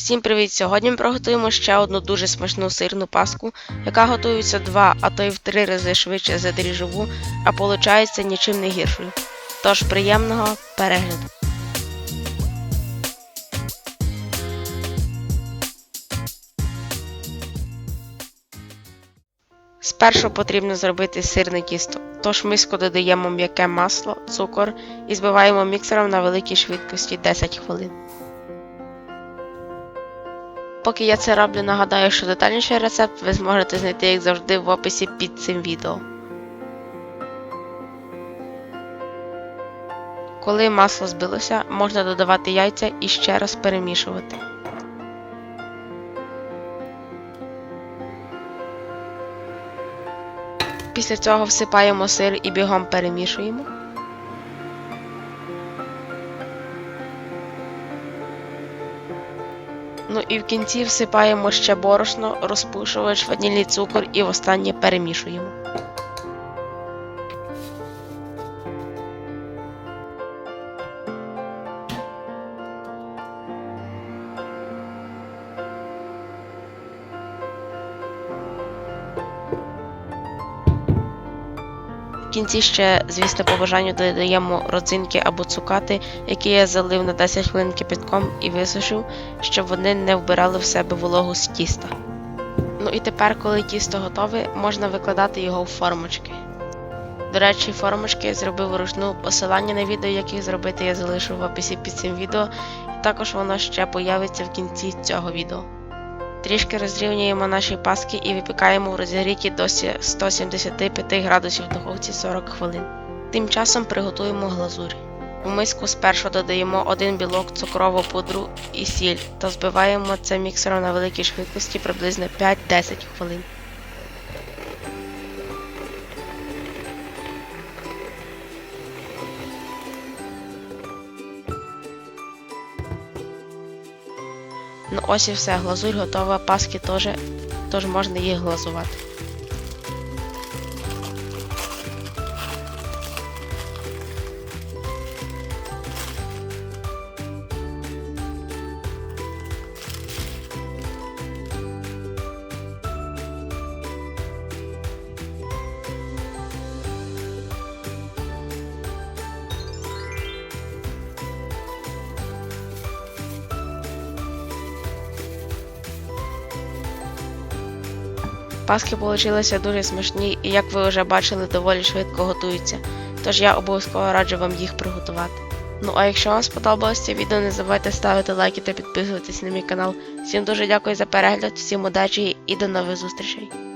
Всім привіт! Сьогодні ми приготуємо ще одну дуже смачну сирну паску, яка готується два, а то й в три рази швидше за дріжджову, а получається нічим не гіршою. Тож приємного перегляду! Спершу потрібно зробити сирне тісто, тож в миску додаємо м'яке масло, цукор і збиваємо міксером на великій швидкості 10 хвилин. Поки я це роблю, нагадаю, що детальніший рецепт ви зможете знайти, як завжди, в описі під цим відео. Коли масло збилося, можна додавати яйця і ще раз перемішувати. Після цього всипаємо сир і бігом перемішуємо. Ну і в кінці всипаємо ще борошно, розпушувач, ванільний цукор і востаннє перемішуємо. В кінці ще, звісно, по бажанню додаємо родзинки або цукати, які я залив на 10 хвилин кипятком і висушив, щоб вони не вбирали в себе вологу з тіста. Ну і тепер, коли тісто готове, можна викладати його в формочки. До речі, формочки я зробив вручну. Посилання на відео, як їх зробити, я залишу в описі під цим відео, і також воно ще появиться в кінці цього відео. Трішки розрівнюємо наші паски і випікаємо в розігріті до 175 градусів духовці 40 хвилин. Тим часом приготуємо глазурь. У миску спершу додаємо один білок, цукрову пудру і сіль та збиваємо це міксером на великій швидкості приблизно 5-10 хвилин. Ну ось і все, глазурь готова, паски теж, тож можна їх глазувати. Паски получилися дуже смачні і, як ви вже бачили, доволі швидко готуються, тож я обов'язково раджу вам їх приготувати. Ну а якщо вам сподобалось це відео, не забувайте ставити лайки та підписуватись на мій канал. Всім дуже дякую за перегляд, всім удачі і до нових зустрічей!